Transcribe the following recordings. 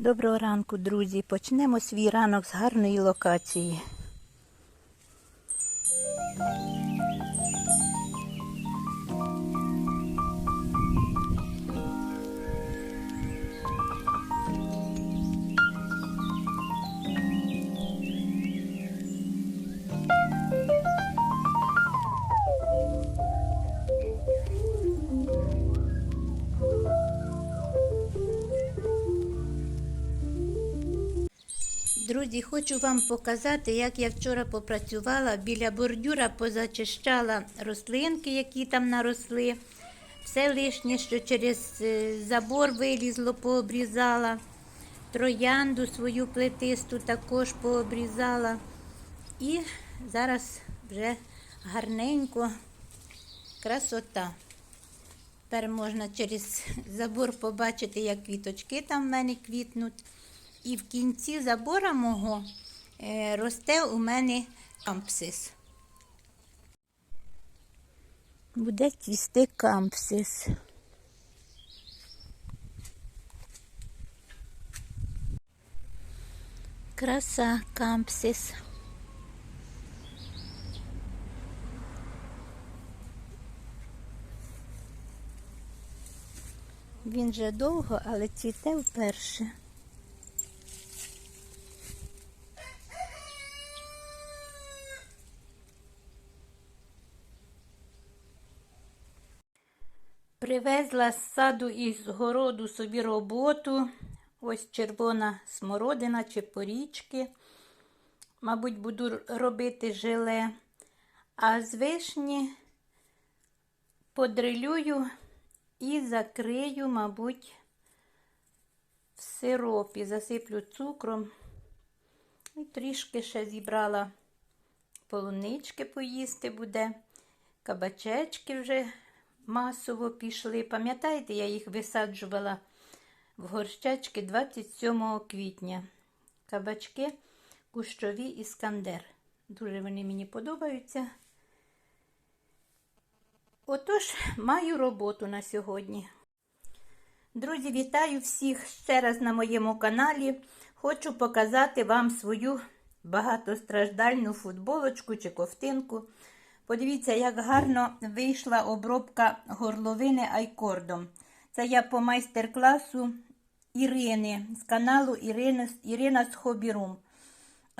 Доброго ранку, друзі. Почнемо свій ранок з гарної локації. Друзі, хочу вам показати, як я вчора попрацювала біля бордюра, позачищала рослинки, які там наросли. Все лишнє, що через е, забор вилізло, пообрізала. Троянду свою плетисту також пообрізала. І зараз вже гарненько красота. Тепер можна через забор побачити, як квіточки там в мене квітнуть. І в кінці забора мого е, росте у мене кампсис. Буде цвісти кампсис. Краса кампсис. Він вже довго, але цвіте вперше. Привезла з саду і з городу собі роботу. Ось червона смородина чи порічки. Мабуть, буду робити желе. А з вишні подрилюю і закрию, мабуть, в сиропі. Засиплю цукром. І трішки ще зібрала полунички поїсти буде. Кабачечки вже масово пішли. Пам'ятаєте, я їх висаджувала в горщачки 27 квітня. Кабачки кущові іскандер. Дуже вони мені подобаються. Отож, маю роботу на сьогодні. Друзі, вітаю всіх ще раз на моєму каналі. Хочу показати вам свою багатостраждальну футболочку чи ковтинку. Подивіться, як гарно вийшла обробка горловини айкордом. Це я по майстер-класу Ірини з каналу Ірина, Ірина з Хобірум.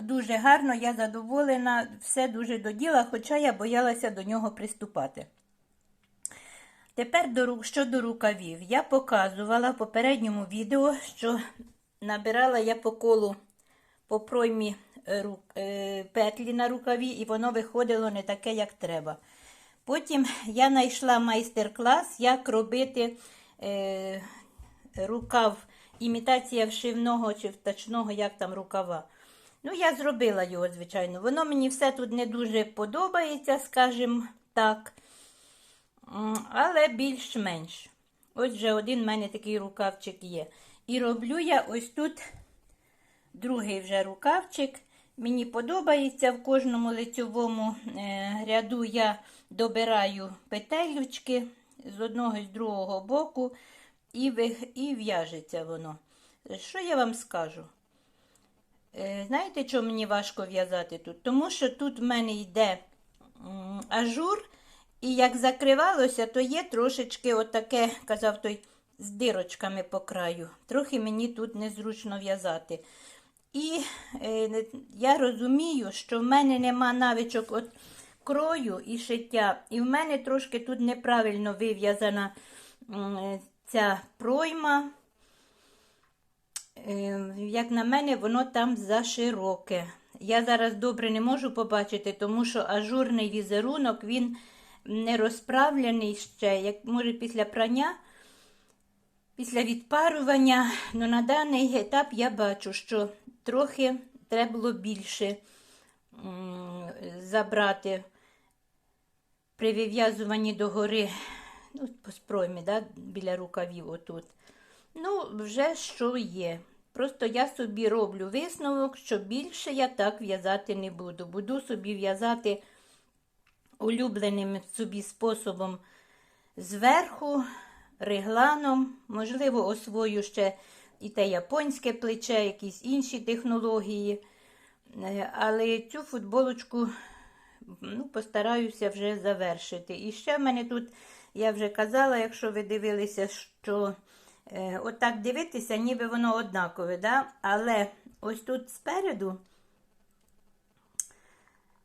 Дуже гарно, я задоволена, все дуже до діла, хоча я боялася до нього приступати. Тепер до, щодо рукавів. Я показувала в попередньому відео, що набирала я по колу по проймі петлі на рукаві, і воно виходило не таке, як треба. Потім я знайшла майстер-клас, як робити е, рукав, імітація вшивного чи втачного, як там рукава. Ну, я зробила його, звичайно. Воно мені все тут не дуже подобається, скажімо так. Але більш-менш. Ось вже один в мене такий рукавчик є. І роблю я ось тут другий вже рукавчик. Мені подобається в кожному лицьовому е, ряду я добираю петелючки з одного і з другого боку, і і в'яжеться воно. Що я вам скажу? Е, знаєте, що мені важко в'язати тут? Тому що тут в мене йде ажур, і як закривалося, то є трошечки отаке, казав той, з дирочками по краю. Трохи мені тут незручно в'язати. І е, я розумію, що в мене нема навичок от крою і шиття. І в мене трошки тут неправильно вив'язана е, ця пройма. Е, як на мене, воно там зашироке. Я зараз добре не можу побачити, тому що ажурний візерунок він не розправлений ще, як може після прання. Після відпарування, ну на даний етап я бачу, що трохи треба було більше забрати при вив'язуванні догори, ну, по спроймі, да, біля рукавів отут. Ну, вже що є. Просто я собі роблю висновок, що більше я так в'язати не буду. Буду собі в'язати улюбленим собі способом зверху, регланом, можливо, освою ще і те японське плече, якісь інші технології. Е, Але цю футболочку ну, постараюся вже завершити. І ще в мене тут, я вже казала, якщо ви дивилися, що е, отак дивитися, ніби воно однакове. Да? Але ось тут спереду.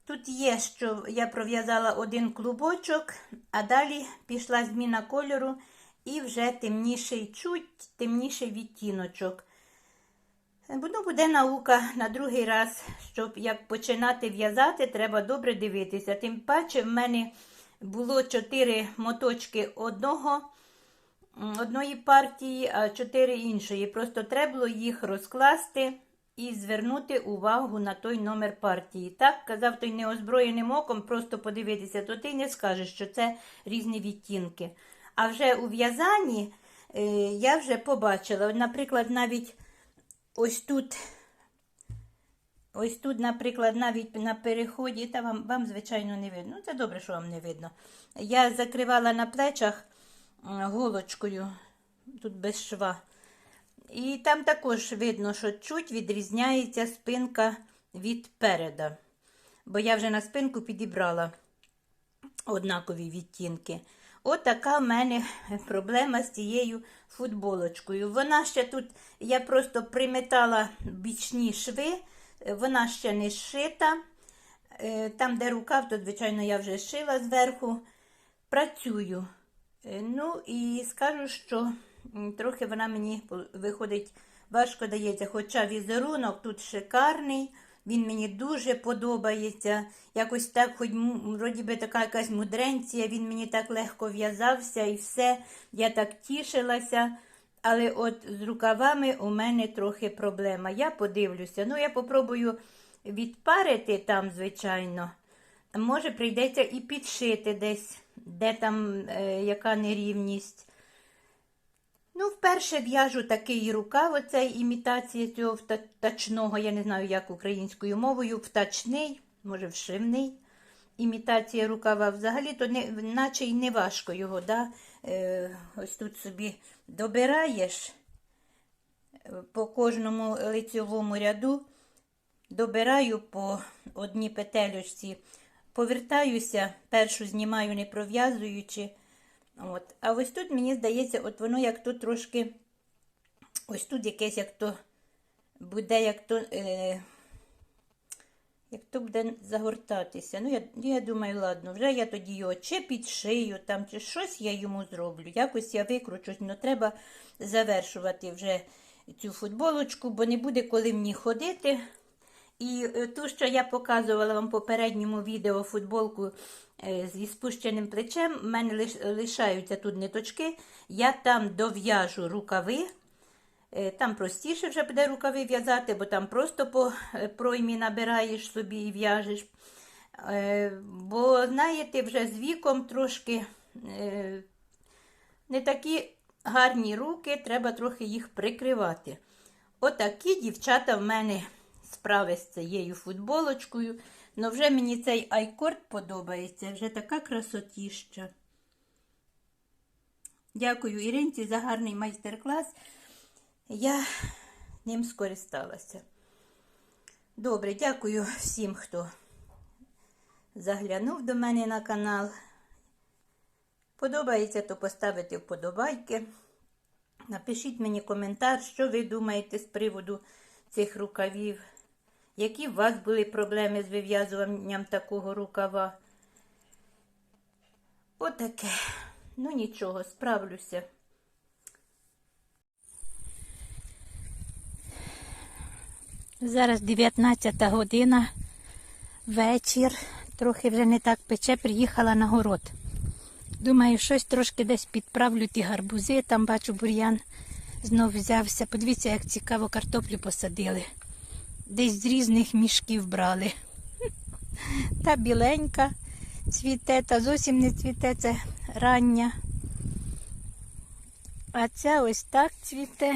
Тут є, що я пров'язала один клубочок, а далі пішла зміна кольору і вже темніший, чуть темніший відтіночок. Ну, буде наука на другий раз, щоб як починати в'язати, треба добре дивитися. Тим паче, в мене було чотири моточки одного, одної партії, а чотири іншої. Просто треба було їх розкласти і звернути увагу на той номер партії. Так, казав той неозброєним оком, просто подивитися, то ти не скажеш, що це різні відтінки. А вже у в'язанні е, я вже побачила, наприклад, навіть ось тут. Ось тут, наприклад, навіть на переході, та вам, вам, звичайно, не видно. Ну, це добре, що вам не видно. Я закривала на плечах голочкою, тут без шва. І там також видно, що чуть відрізняється спинка від переда. Бо я вже на спинку підібрала однакові відтінки. От така в мене проблема з цією футболочкою. Вона ще тут, я просто приметала бічні шви, вона ще не зшита. Е, Там, де рукав, то, звичайно, я вже шила зверху. Працюю. Е, Ну і скажу, що трохи вона мені виходить важко дається. Хоча візерунок тут шикарний, він мені дуже подобається. Якось так, хоч вроді би така якась мудренція, він мені так легко в'язався і все. Я так тішилася. Але от з рукавами у мене трохи проблема. Я подивлюся. Ну, я попробую відпарити там, звичайно. Може, прийдеться і підшити десь, де там е, яка нерівність. Ну, вперше в'яжу такий рукав, оцей імітація цього втачного, я не знаю, як українською мовою, втачний, може, вшивний. Імітація рукава взагалі, то не, наче й не важко його, да? е, ось тут собі добираєш е, по кожному лицьовому ряду, добираю по одній петелючці, повертаюся, першу знімаю, не пров'язуючи. От. А ось тут, мені здається, от воно як то трошки, ось тут якесь як то буде, як то, е, як то буде загортатися. Ну, я, я думаю, ладно, вже я тоді його чи підшию, там, чи щось я йому зроблю. Якось я викручусь, але треба завершувати вже цю футболочку, бо не буде коли мені ходити. І е, ту, що я показувала вам в попередньому відео футболку е, зі спущеним плечем, в мене лишаються тут ниточки. Я там дов'яжу рукави. Е, Там простіше вже буде рукави в'язати, бо там просто по проймі набираєш собі і в'яжеш. Бо, знаєте, вже з віком трошки не такі гарні руки, треба трохи їх прикривати. Отакі дівчата в мене справи з цією футболочкою. Ну вже мені цей айкорд подобається, вже така красотіща. Дякую Іринці за гарний майстер-клас. Я ним скористалася. Добре, дякую всім, хто заглянув до мене на канал. Подобається, то поставити вподобайки. Напишіть мені коментар, що ви думаєте з приводу цих рукавів. Які у вас були проблеми з вив'язуванням такого рукава? Отаке. Ну нічого, справлюся. Зараз 19 година, вечір. Трохи вже не так пече, приїхала на город. Думаю, щось трошки десь підправлю ті гарбузи. Там бачу, бур'ян знов взявся. Подивіться, як цікаво картоплю посадили. Десь з різних мішків брали. Та біленька цвіте, та зовсім не цвіте, це рання. А ця ось так цвіте.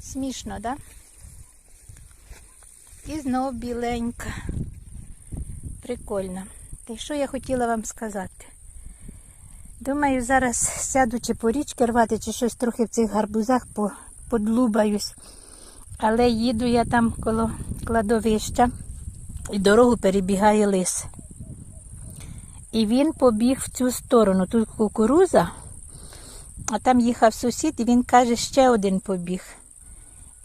Смішно, да? І знов біленька. Прикольно. Та й що я хотіла вам сказати? Думаю, зараз сяду чи по річки рвати, чи щось трохи в цих гарбузах по, подлубаюсь. Але їду я там коло кладовища і дорогу перебігає лис. І він побіг в цю сторону. Тут кукуруза, а там їхав сусід, і він каже, ще один побіг.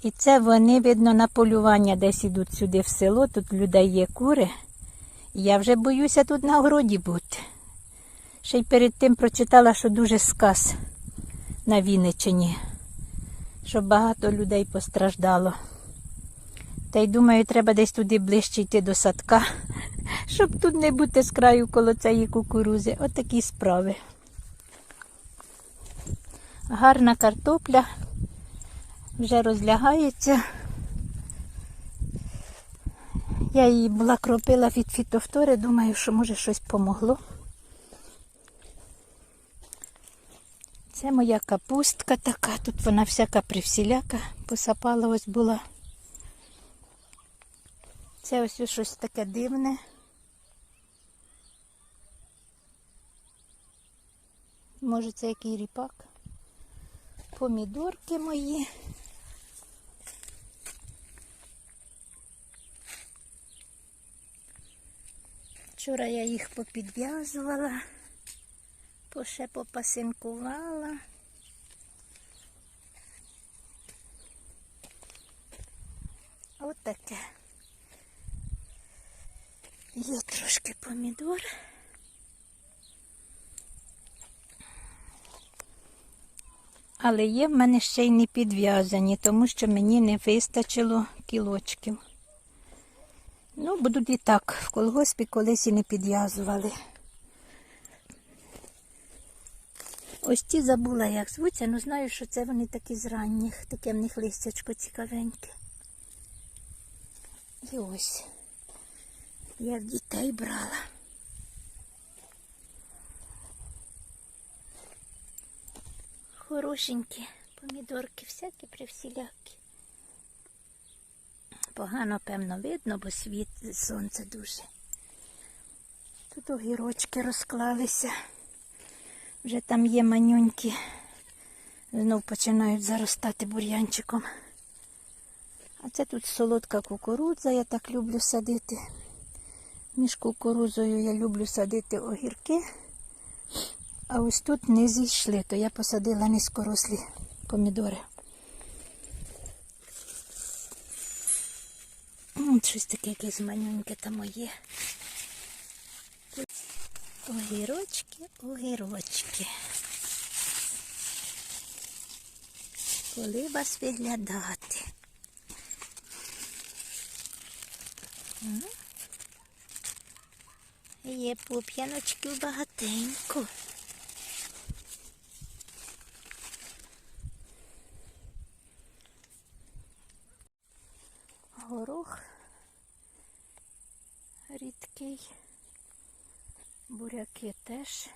І це вони, видно, на полювання десь ідуть сюди в село, тут людей є кури. Я вже боюся тут на городі бути. Ще й перед тим прочитала, що дуже сказ на Вінниччині, що багато людей постраждало. Та й думаю, треба десь туди ближче йти до садка, щоб тут не бути з краю коло цієї кукурузи. Отакі справи. Гарна картопля вже розлягається. Я її була кропила від фітофтори, думаю, що може щось помогло. Це моя капустка така, тут вона всяка привсіляка, посапала ось була. Це ось ось щось таке дивне. Може це який ріпак. Помідорки мої. Вчора я їх попідв'язувала, поше попасинкувала. От таке. Є трошки помідор. Але є в мене ще й не підв'язані, тому що мені не вистачило кілочків. Ну, будуть і так, в колгоспі колись і не підв'язували. Ось ті забула, як звуться, але знаю, що це вони такі з ранніх, таке в них листячко цікавеньке. І ось. Я в дітей брала. Хорошенькі помідорки, всякі привсілякі. Погано, певно, видно, бо світ сонце дуже. Тут огірочки розклалися. Вже там є манюнькі. Знов починають заростати бур'янчиком. А це тут солодка кукурудза, я так люблю садити. Між кукурудзою я люблю садити огірки. А ось тут не зійшли, то я посадила низькорослі помідори. От щось таке якесь манюньке там моє. Огірочки, огірочки. Коли вас виглядати? Є пуп'яночків багатенько. Теж.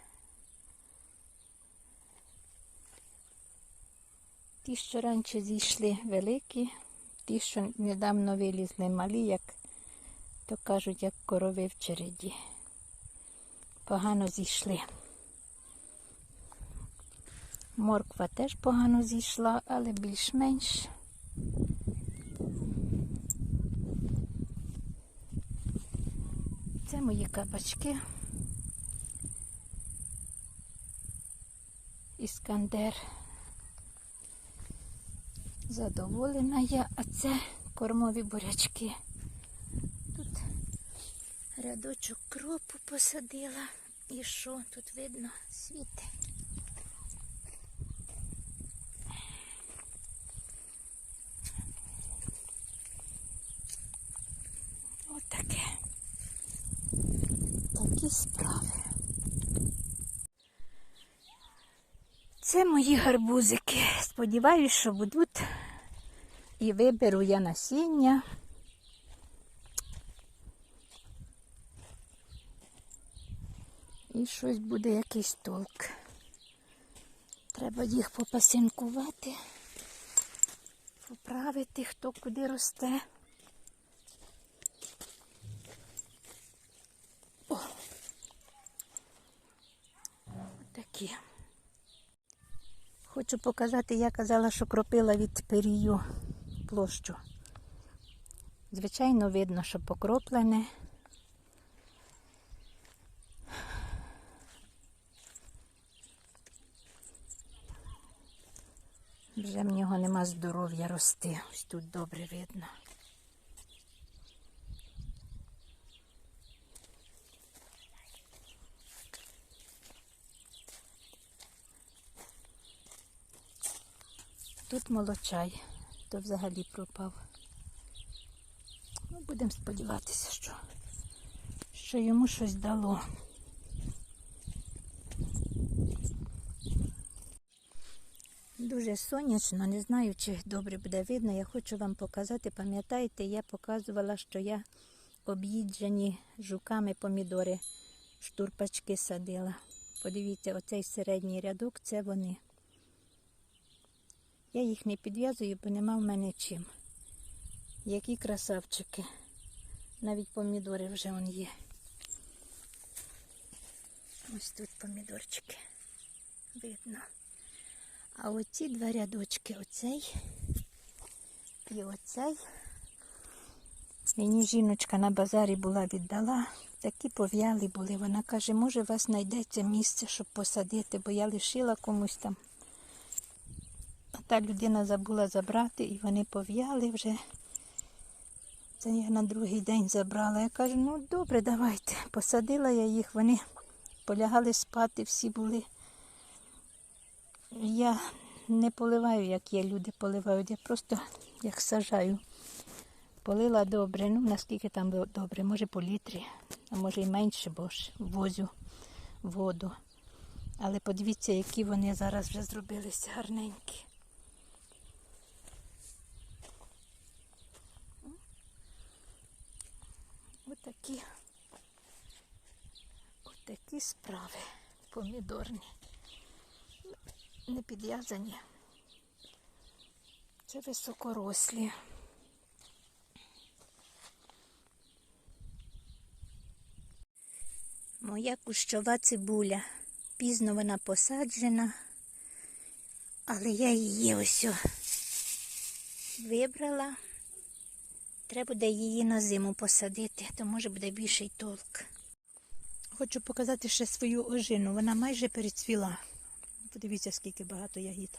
Ті, що раніше зійшли великі, ті, що недавно вилізли малі, як то кажуть, як корови в череді. Погано зійшли. Морква теж погано зійшла, але більш-менш. Це мої кабачки. Іскандер. Задоволена я, а це кормові бурячки. Тут рядочок кропу посадила. І що тут видно? Світи. Отаке. Такі справи. Це мої гарбузики. Сподіваюсь, що будуть. І виберу я насіння. І щось буде якийсь толк. Треба їх попасинкувати, поправити, хто куди росте. О! Такі. Хочу показати, я казала, що кропила від перію площу. Звичайно, видно, що покроплене. Вже в нього нема здоров'я рости. Ось тут добре видно. Тут молочай, то взагалі пропав. Ну, будемо сподіватися, що, що йому щось дало. Дуже сонячно, не знаю, чи добре буде видно. Я хочу вам показати. Пам'ятаєте, я показувала, що я об'їджені жуками помідори, штурпачки садила. Подивіться, оцей середній рядок це вони. Я їх не підв'язую, бо нема в мене чим. Які красавчики. Навіть помідори вже он є. Ось тут помідорчики. Видно. А оці два рядочки, оцей і оцей. Мені жіночка на базарі була віддала, такі пов'яли були. Вона каже, може, у вас знайдеться місце, щоб посадити, бо я лишила комусь там. Та людина забула забрати і вони пов'яли вже. Це я на другий день забрала. Я кажу, ну добре, давайте. Посадила я їх, вони полягали спати, всі були. Я не поливаю, як є, люди поливають. Я просто як сажаю. Полила добре, ну наскільки там було добре, може по літрі, а може і менше, бо ж возю воду. Але подивіться, які вони зараз вже зробилися гарненькі. Отакі, отакі справи помідорні не підв'язані. Це високорослі. Моя кущова цибуля. Пізно вона посаджена, але я її ось вибрала. Треба буде її на зиму посадити, то може буде більший толк. Хочу показати ще свою ожину. Вона майже перецвіла. Подивіться, скільки багато ягід.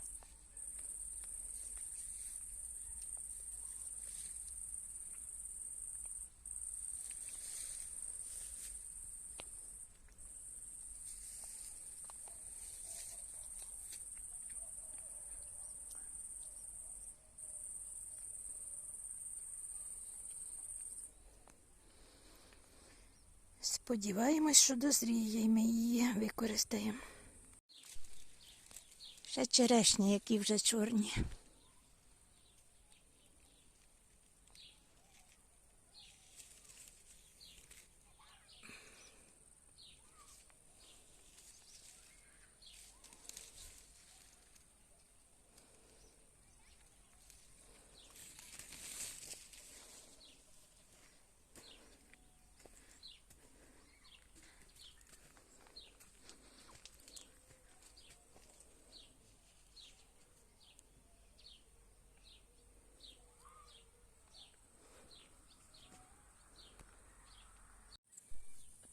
Сподіваємось, що дозріє і ми її використаємо. Ще черешні, які вже чорні.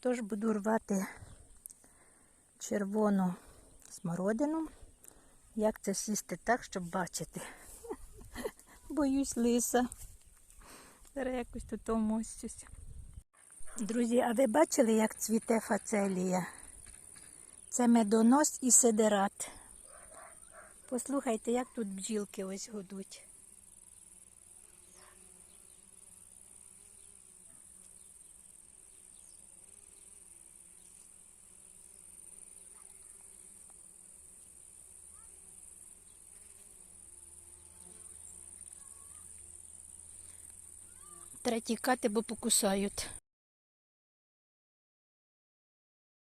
Тож буду рвати червону смородину. Як це сісти так, щоб бачити? Боюсь лиса. Зараз якось тут умостюсь. Друзі, а ви бачили, як цвіте фацелія? Це медонос і сидерат. Послухайте, як тут бджілки ось гудуть. Треба тікати, бо покусають.